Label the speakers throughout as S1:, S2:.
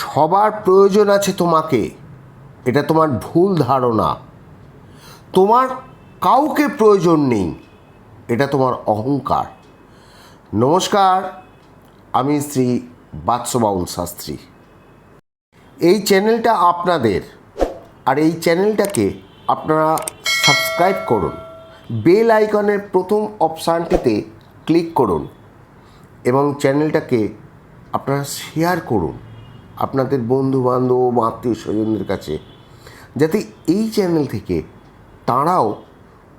S1: সবার প্রয়োজন আছে তোমাকে। এটা তোমার ভুল ধারণা। তোমার কাউকে প্রয়োজন নেই। এটা তোমার অহংকার। নমস্কার, আমি শ্রী বাৎসবাউল শাস্ত্রী। এই চ্যানেলটা আপনাদের আর এই চ্যানেলটাকে আপনারা সাবস্ক্রাইব করুন। বেল আইকনের প্রথম অপশানটিতে ক্লিক করুন এবং চ্যানেলটাকে আপনারা শেয়ার করুন। আপনাদের বন্ধু বান্ধব আত্মীয় স্বজনদের কাছে, যাতে এই চ্যানেল থেকে তাঁরাও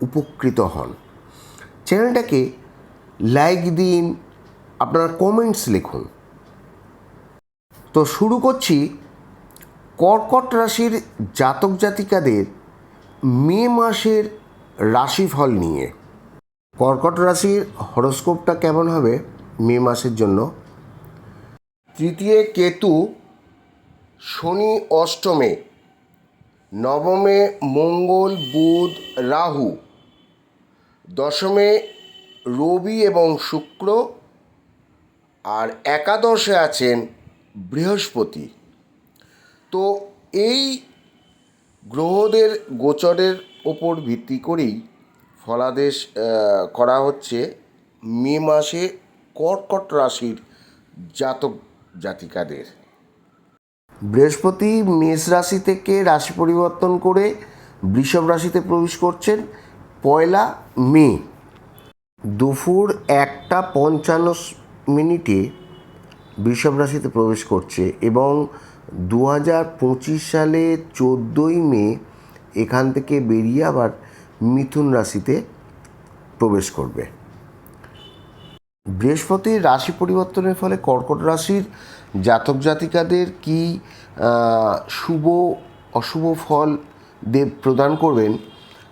S1: উপকৃত হন। চ্যানেলটাকে লাইক দিন, আপনারা কমেন্টস লিখুন। তো শুরু করছি কর্কট রাশির জাতক জাতিকাদের মে মাসের রাশিফল নিয়ে। কর্কট রাশির হরস্কোপটা কেমন হবে মে মাসের জন্য? তৃতীয় কেতু শনি অষ্টমে, নবমে মঙ্গল, বুধ, রাহু, দশমে রবি এবং শুক্র, আর একাদশে আছেন বৃহস্পতি। তো এই গ্রহদের গোচরের ওপর ভিত্তি করেই ফলাদেশ করা হচ্ছে মে মাসে কর্কট রাশির জাতক জাতিকাদের। বৃহস্পতি মেষ রাশি থেকে রাশি পরিবর্তন করে বৃষভ রাশিতে প্রবেশ করছেন পয়লা মে। দুপুর একটা পঞ্চান্ন মিনিটে বৃষভ রাশিতে প্রবেশ করছে এবং দু হাজার পঁচিশ সালে চোদ্দোই মে এখান থেকে বেরিয়ে আবার মিথুন রাশিতে প্রবেশ করবে। বৃহস্পতির রাশি পরিবর্তনের ফলে কর্কট রাশির জাতক জাতিকাদের কি শুভ, অশুভ ফল দেব প্রদান করবেন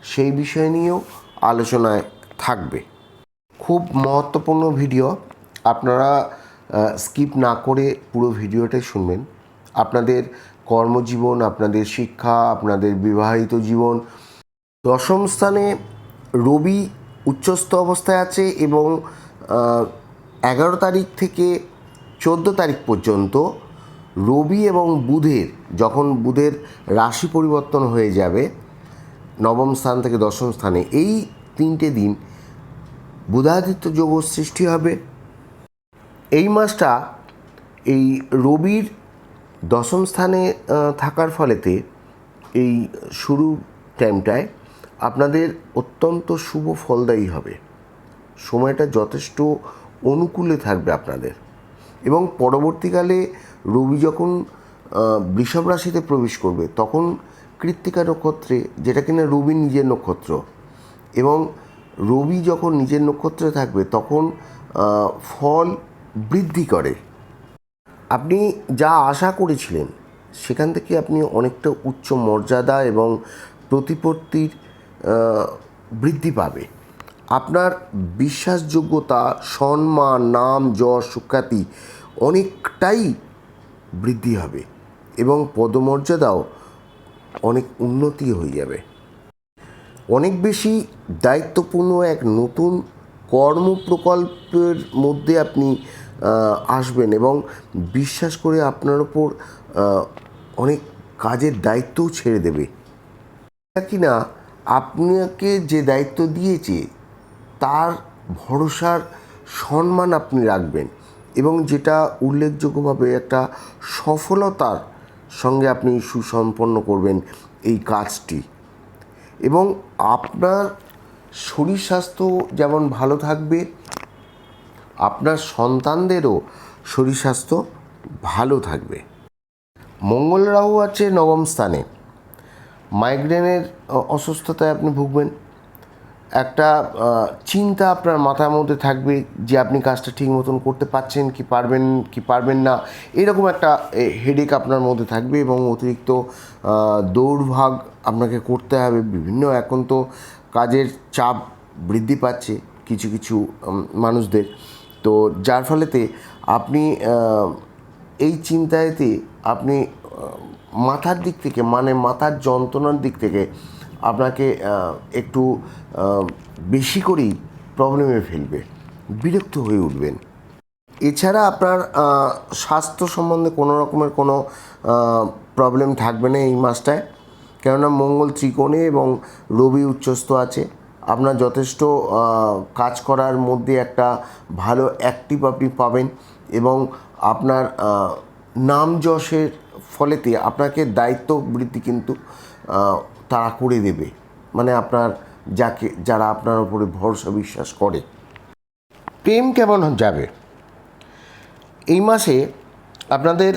S1: সেই বিষয় নিয়েও আলোচনায় থাকবে। খুব মহত্বপূর্ণ ভিডিও। আপনারা স্কিপ না করে পুরো ভিডিওটাই শুনবেন। আপনাদের কর্মজীবন, আপনাদের শিক্ষা, আপনাদের বিবাহিত জীবন। দশম স্থানে রবি উচ্চস্থ অবস্থায় আছে এবং এগারো তারিখ থেকে চোদ্দ তারিখ পর্যন্ত রবি এবং বুধের, যখন বুধের রাশি পরিবর্তন হয়ে যাবে, নবম স্থান থেকে দশম স্থানে, এই তিনটে দিন বুধাদিত্য যোগ সৃষ্টি হবে। এই মাসটা এই রবির দশম স্থানে থাকার ফলেতে এই শুরু টাইমটায় আপনাদের অত্যন্ত শুভ ফলদায়ী হবে। সময়টা যথেষ্ট অনুকূলে থাকবে আপনাদের। এবং পরবর্তীকালে রবি যখন বৃষভ রাশিতে প্রবেশ করবে, তখন কৃত্তিকা নক্ষত্রে, যেটা কিনা রবি নিজের নক্ষত্র, এবং রবি যখন নিজের নক্ষত্রে থাকবে, তখন ফল বৃদ্ধি করে। আপনি যা আশা করেছিলেন, সেখান থেকে আপনি অনেকটা উচ্চ মর্যাদা এবং প্রতিপত্তির বৃদ্ধি পাবে। আপনার বিশ্বাসযোগ্যতা, সম্মান, নাম, যশ, সুখ্যাতি অনেকটাই বৃদ্ধি হবে এবং পদমর্যাদাও অনেক উন্নতি হয়ে যাবে। অনেক বেশি দায়িত্বপূর্ণ এক নতুন কর্ম প্রকল্পের মধ্যে আপনি আসবেন এবং বিশ্বাস করে আপনার ওপর অনেক কাজের দায়িত্বও ছেড়ে দেবে। কি না? আপনাকে যে দায়িত্ব দিয়েছে তার ভরসার সম্মান আপনি রাখবেন এবং যেটা উল্লেখযোগ্যভাবে একটা সফলতার সঙ্গে আপনি সুসম্পন্ন করবেন এই কাজটি। এবং আপনার শরীর স্বাস্থ্য যেমন ভালো থাকবে, আপনার সন্তানদেরও শরীর স্বাস্থ্য ভালো থাকবে। মঙ্গল রাহু আছে নবম স্থানে। মাইগ্রেনের অসুস্থতায় আপনি ভুগবেন। একটা চিন্তা আপনার মাথার মধ্যে থাকবে যে আপনি কাজটা ঠিক মতন করতে পারছেন কি পারবেন কি পারবেন না। এরকম একটা হেডেক আপনার মধ্যে থাকবে এবং অতিরিক্ত দৌড়ভাগ আপনাকে করতে হবে। বিভিন্ন এখন তো কাজের চাপ বৃদ্ধি পাচ্ছে কিছু কিছু মানুষদের। তো যার ফলেতে আপনি এই চিন্তায়তে আপনি মাথার দিক থেকে মানে মাথার যন্ত্রণার দিক থেকে আপনাকে একটু বেশি করেই প্রবলেমে ফেলবে, বিরক্ত হয়ে উঠবেন। এছাড়া আপনার স্বাস্থ্য সম্বন্ধে কোনো রকমের কোনো প্রবলেম থাকবে না এই মাসটায়। কেননা মঙ্গল ত্রিকোণে এবং রবি উচ্চস্থ আছে। আপনার যথেষ্ট কাজ করার মধ্যে একটা ভালো অ্যাক্টিভ আপনি পাবেন এবং আপনার নাম যশের ফলেতে আপনাকে দায়িত্ব বৃদ্ধি কিন্তু তারা করে দেবে। মানে আপনার যাকে, যারা আপনার উপরে ভরসা বিশ্বাস করে। প্রেম কেমন যাবে? এই মাসে আপনাদের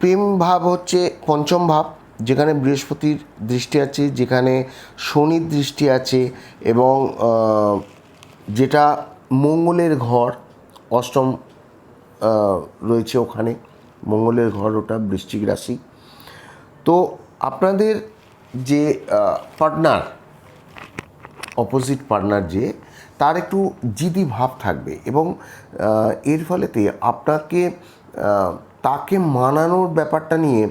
S1: প্রেম ভাব হচ্ছে পঞ্চম ভাব, যেখানে বৃহস্পতির দৃষ্টি আছে, যেখানে শনির দৃষ্টি আছে এবং যেটা মঙ্গলের ঘর, অষ্টম রয়েছে ওখানে। মঙ্গলের ঘর ওটা বৃশ্চিক রাশি। তো আপনাদের যে পার্টনার অপোজিট পার্টনার যে, তার একটু জিদি ভাব থাকবে এবং এর ফলেতে আপনাকে তাকে মানানোর ব্যাপারটা নিয়ে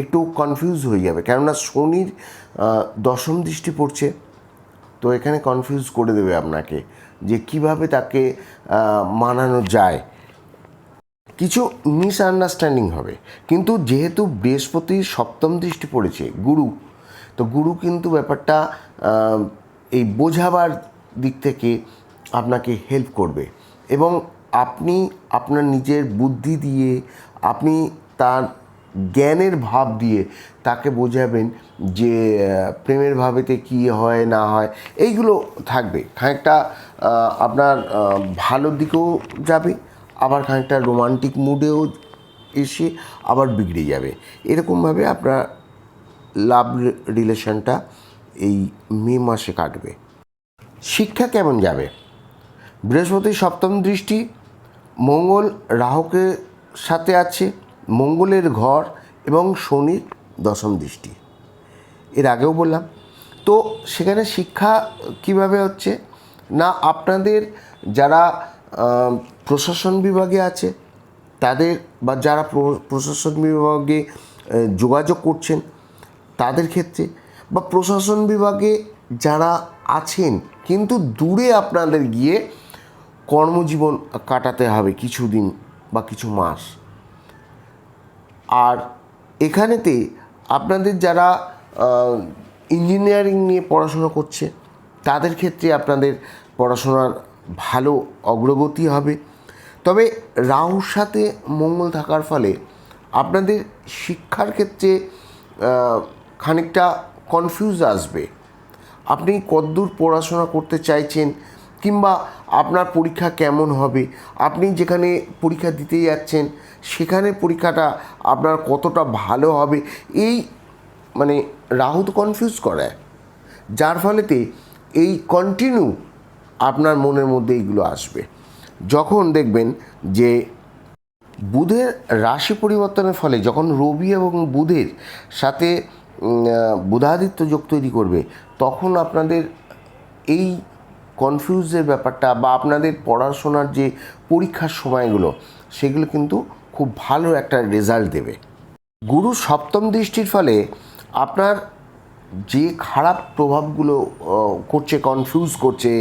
S1: একটু কনফিউজ হয়ে যাবে। কেননা শনির দশম দৃষ্টি পড়ছে, তো এখানে কনফিউজ করে দেবে আপনাকে যে কীভাবে তাকে মানানো যায়। কিছু মিসআন্ডারস্ট্যান্ডিং হবে। কিন্তু যেহেতু বৃহস্পতির সপ্তম দৃষ্টি পড়েছে, গুরু তো গুরু কিন্তু ব্যাপারটা এই বোঝাবার দিক থেকে আপনাকে হেল্প করবে। এবং আপনি আপনার নিজের বুদ্ধি দিয়ে, আপনি তার জ্ঞানের ভাব দিয়ে তাকে বোঝাবেন যে প্রেমের ভাবেতে কী হয়, না হয়, এইগুলো থাকবে। খানিকটা আপনার ভালো দিকেও যাবে, আবার খানিকটা রোমান্টিক মুডেও এসে আবার বিগড়ে যাবে। এরকমভাবে আপনার লাভ রিলেশনটা এই মে মাসে কাটবে। শিক্ষা কেমন যাবে? বৃহস্পতি সপ্তম দৃষ্টি, মঙ্গল রাহুকের সাথে আছে, মঙ্গলের ঘর এবং শনির দশম দৃষ্টি। এর আগেও বললাম। তো সেখানে শিক্ষা কীভাবে হচ্ছে? না আপনাদের যারা প্রশাসন বিভাগে আছে, তাদের বা যারা প্রশাসন বিভাগে যোগাযোগ করছেন তাদের ক্ষেত্রে বা প্রশাসন বিভাগে যারা আছেন, কিন্তু দূরে আপনাদের গিয়ে কর্মজীবন কাটাতে হবে কিছুদিন বা কিছু মাস। আর এখানেতে আপনাদের যারা ইঞ্জিনিয়ারিং নিয়ে পড়াশোনা করছে, তাদের ক্ষেত্রে আপনাদের পড়াশোনার ভালো অগ্রগতি হবে। তবে রাহুর সাথে মঙ্গল থাকার ফলে আপনাদের শিক্ষার ক্ষেত্রে খানিকটা কনফিউজ আসবে। আপনি কতদূর পড়াশোনা করতে চাইছেন কিংবা আপনার পরীক্ষা কেমন হবে? আপনি যেখানে পরীক্ষা দিতে যাচ্ছেন, সেখানে পরীক্ষাটা আপনার কতটা ভালো হবে? এই মানে রাহু তো কনফিউজ করায়। যার ফলেতে এই কন্টিনিউ আপনার মনের মধ্যে এইগুলো আসবে। যখন দেখবেন যে বুধের রাশি পরিবর্তনের ফলে যখন রবি এবং বুধের সাথে বুধাদিত্য যোগ তৈরি করবে, তখন আপনাদের এই কনফিউজের ব্যাপারটা বা আপনাদের পড়াশোনার যে পরীক্ষার সময়গুলো, সেগুলো কিন্তু খুব ভালো একটা রেজাল্ট দেবে। গুরু সপ্তম দৃষ্টির ফলে আপনার যে খারাপ প্রভাবগুলো করছে কনফিউজ করছে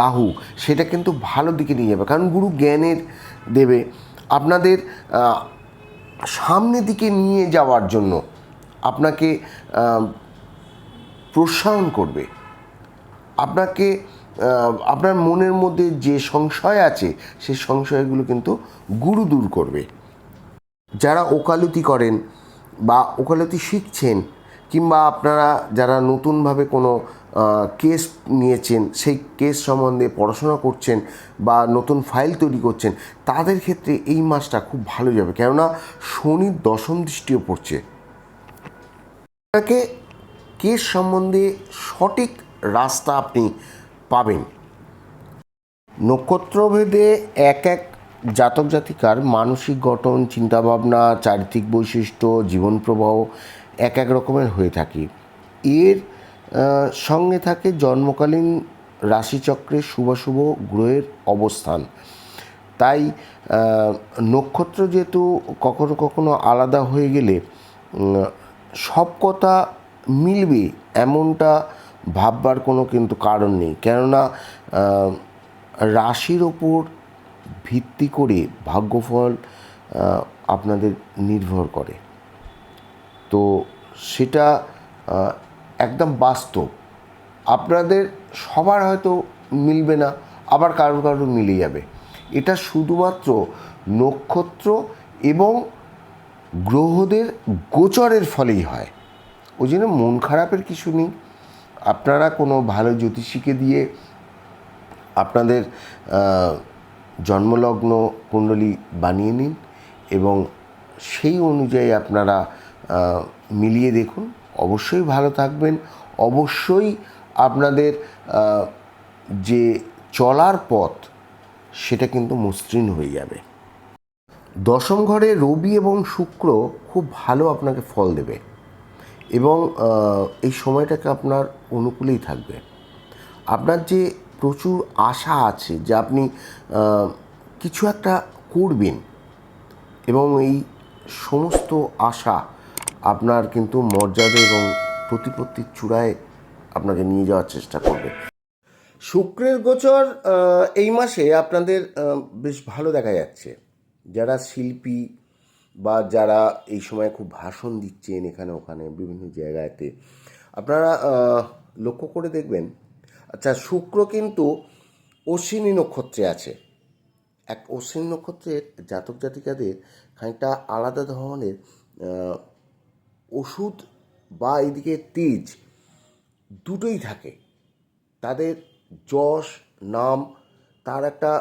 S1: রাহু, সেটা কিন্তু ভালো দিকে নিয়ে যাবে। কারণ গুরু জ্ঞানের দেবে। আপনাদের সামনের দিকে নিয়ে যাওয়ার জন্য আপনাকে প্রোৎসাহন করবে। আপনাকে আপনার মনের মধ্যে যে সংশয় আছে সেই সংশয়গুলো কিন্তু গুরু দূর করবে। যারা ওকালতি করেন বা ওকালতি শিখছেন কিংবা আপনারা যারা নতুনভাবে কোনো কেস নিয়েছেন, সেই কেস সম্বন্ধে পড়াশোনা করছেন বা নতুন ফাইল তৈরি করছেন, তাদের ক্ষেত্রে এই মাসটা খুব ভালো যাবে। কেননা শনির দশম দৃষ্টিও পড়ছে। আপনাকে কেস সম্বন্ধে সঠিক রাস্তা আপনি পাবেন। নক্ষত্রভেদে এক এক জাতক জাতিকার মানসিক গঠন, চিন্তাভাবনা, চারিত্রিক বৈশিষ্ট্য, জীবন প্রবাহ এক এক রকমের হয়ে থাকে। এর সঙ্গে থাকে জন্মকালীন রাশিচক্রে শুভাশুভ গ্রহের অবস্থান। তাই নক্ষত্র যেহেতু কখনো কখনো আলাদা হয়ে গেলে সব কথা মিলবে এমনটা ভাববার কোনো কিন্তু কারণ নেই। কেননা রাশির ওপর ভিত্তি করে ভাগ্যফল আপনাদের নির্ভর করে। তো সেটা একদম বাস্তব। আপনাদের সবার হয়তো মিলবে না, আবার কারোর কারোর মিলে যাবে। এটা শুধুমাত্র নক্ষত্র এবং গ্রহদের গোচরের ফলেই হয়। ওই জন্য মন খারাপের কিছু নেই। আপনারা কোনো ভালো জ্যোতিষীকে দিয়ে আপনাদের জন্মলগ্ন কুণ্ডলী বানিয়ে নিন এবং সেই অনুযায়ী আপনারা মিলিয়ে দেখুন। অবশ্যই ভালো থাকবেন। অবশ্যই আপনাদের যে চলার পথ, সেটা কিন্তু মসৃণ হয়ে যাবে। দশম ঘরে রবি এবং শুক্র খুব ভালো আপনাকে ফল দেবে এবং এই সময়টাকে আপনার অনুকূলেই থাকবে। আপনার যে প্রচুর আশা আছে যে আপনি কিছু একটা করবেন এবং এই সমস্ত আশা আপনার কিন্তু মর্যাদা এবং প্রতিপত্তির চূড়ায় আপনাকে নিয়ে যাওয়ার চেষ্টা করবে। শুক্রের গোচর এই মাসে আপনাদের বেশ ভালো দেখা যাচ্ছে। যারা শিল্পী বা যারা এই সময় খুব ভাষণ দিচ্ছেন এখানে ওখানে বিভিন্ন জায়গাতে, আপনারা লক্ষ্য করে দেখবেন। আচ্ছা শুক্র কিন্তু অশ্বিনী নক্ষত্রে আছে। এক অশ্বিনী নক্ষত্রের জাতক জাতিকাদের খানিকটা আলাদা ধরনের ওষুধ বা এদিকে তেজ দুটোই থাকে। তাদের যশ, নাম, তার একটা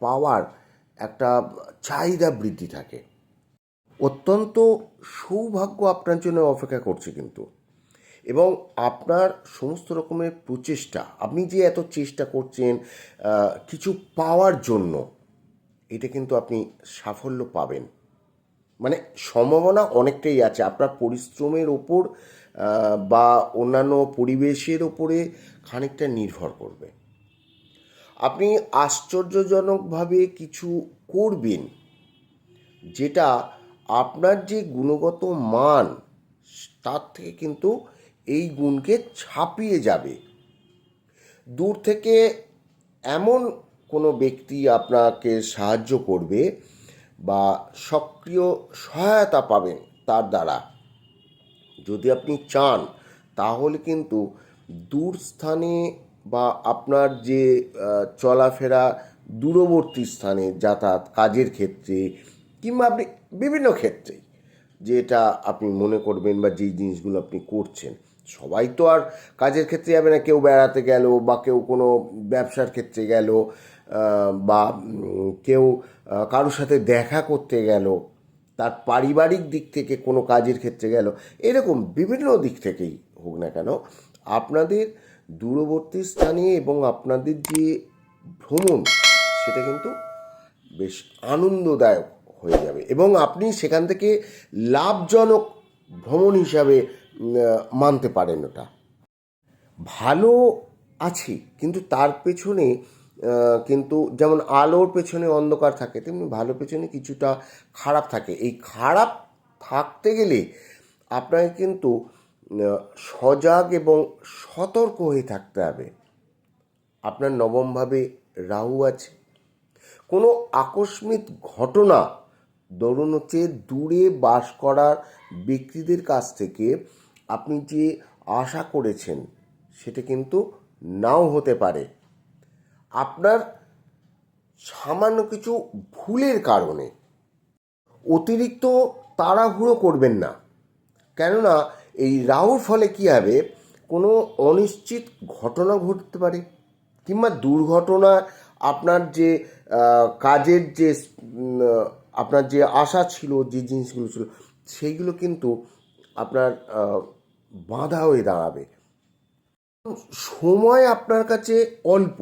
S1: পাওয়ার একটা চাহিদা বৃদ্ধি থাকে। অত্যন্ত সৌভাগ্য আপনার জন্য অপেক্ষা করছে কিন্তু। এবং আপনার সমস্ত রকমের প্রচেষ্টা, আপনি যে এত চেষ্টা করছেন কিছু পাওয়ার জন্য, এটা কিন্তু আপনি সাফল্য পাবেন। মানে সম্ভাবনা অনেকটাই আছে। আপনার পরিশ্রমের ওপর বা অন্যান্য পরিবেশের ওপরে খানিকটা নির্ভর করবে। আপনি আশ্চর্যজনকভাবে কিছু করবেন, যেটা আপনার যে গুণগত মান, তার থেকে কিন্তু এই গুণকে ছাপিয়ে যাবে। দূর থেকে এমন কোনো ব্যক্তি আপনাকে সাহায্য করবে বা সক্রিয় সহায়তা পাবেন তার দ্বারা। যদি আপনি চান, তাহলে কিন্তু দূর স্থানে বা আপনার যে চলাফেরা দূরবর্তী স্থানে যাতায়াত কাজের ক্ষেত্রে কিংবা আপনি বিভিন্ন ক্ষেত্রে, যেটা আপনি মনে করবেন বা যেই জিনিসগুলো আপনি করছেন, সবাই তো আর কাজের ক্ষেত্রে যাবে না। কেউ বেড়াতে গেল বা কেউ কোনো ব্যবসার ক্ষেত্রে গেল বা কেউ কারোর সাথে দেখা করতে গেল, তার পারিবারিক দিক থেকে কোনো কাজের ক্ষেত্রে গেল, এরকম বিভিন্ন দিক থেকেই হোক না কেন, আপনাদের দূরবর্তী স্থানে এবং আপনাদের যে ভ্রমণ, সেটা কিন্তু বেশ আনন্দদায়ক হয়ে যাবে। এবং আপনি সেখান থেকে লাভজনক ভ্রমণ হিসাবে মানতে পারেন ওটা। ভালো আছে, কিন্তু তার পেছনে কিন্তু যেমন আলোর পেছনে অন্ধকার থাকে, তেমনি ভালো পেছনে কিছুটা খারাপ থাকে। এই খারাপ থাকতে গেলে আপনাকে কিন্তু সজাগ এবং সতর্ক হয়ে থাকতে হবে। আপনার নবমভাবে রাহু আছে। কোনো আকস্মিক ঘটনা ধরুন হচ্ছে দূরে বাস করার ব্যক্তিদের কাছ থেকে আপনি যে আশা করেছেন, সেটা কিন্তু নাও হতে পারে। আপনার সামান্য কিছু ভুলের কারণে অতিরিক্ত তাড়াহুড়ো করবেন না। কেননা এই রাহুর ফলে কী হবে? কোনো অনিশ্চিত ঘটনা ঘটতে পারে। কিংবা দুর্ঘটনা আপনার যে কাজের যে আপনার যে আশা ছিল, যে জিনিসগুলো ছিল, সেইগুলো কিন্তু আপনার বাধা হয়ে দাঁড়াবে। সময় আপনার কাছে অল্প।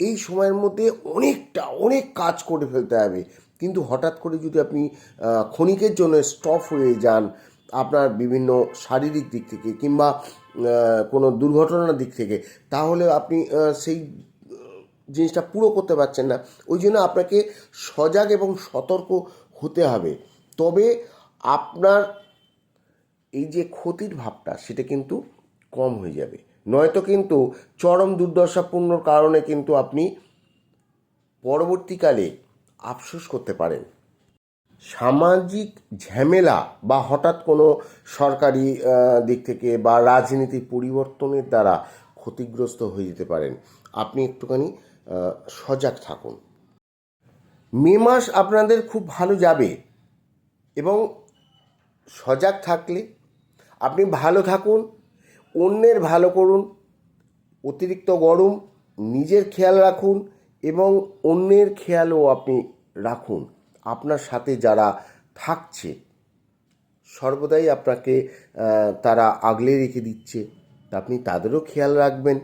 S1: এই সময়ের মধ্যে অনেকটা, অনেক কাজ করে ফেলতে হবে। কিন্তু হঠাৎ করে যদি আপনি ক্ষণিকের জন্য স্টপ হয়ে যান আপনার বিভিন্ন শারীরিক দিক থেকে কিংবা কোনো দুর্ঘটনার দিক থেকে, তাহলে আপনি সেই জিনিসটা পুরো করতে পারছেন না। ওই জন্য আপনাকে সজাগ এবং সতর্ক হতে হবে। তবে আপনার এই যে ক্ষতির ভাবটা, সেটা কিন্তু কম হয়ে যাবে। নয়তো কিন্তু চরম দুর্দশাপূর্ণর কারণে কিন্তু আপনি পরবর্তীকালে আফসোস করতে পারেন। সামাজিক ঝামেলা বা হঠাৎ কোনো সরকারি দিক থেকে বা রাজনীতির পরিবর্তনের দ্বারা ক্ষতিগ্রস্ত হয়ে যেতে পারেন। আপনি একটুখানি সজাগ থাকুন। মে মাস আপনাদের খুব ভালো যাবে এবং সজাগ থাকলে আপনি ভালো থাকুন, অন্যের ভালো করুন, অতিরিক্ত গরম, নিজের খেয়াল রাখুন এবং অন্যের খেয়ালও আপনি রাখুন। আপনার সাথে যারা থাকছে, সর্বদাই আপনাকে তারা আগলে রেখে দিচ্ছে। আপনি তাদেরও খেয়াল রাখবেন।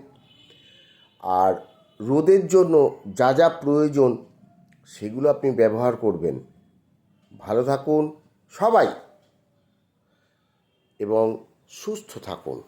S1: আর রোদের জন্য যা যা প্রয়োজন, সেগুলো আপনি ব্যবহার করবেন। ভালো থাকুন সবাই এবং সুস্থ থাকুন।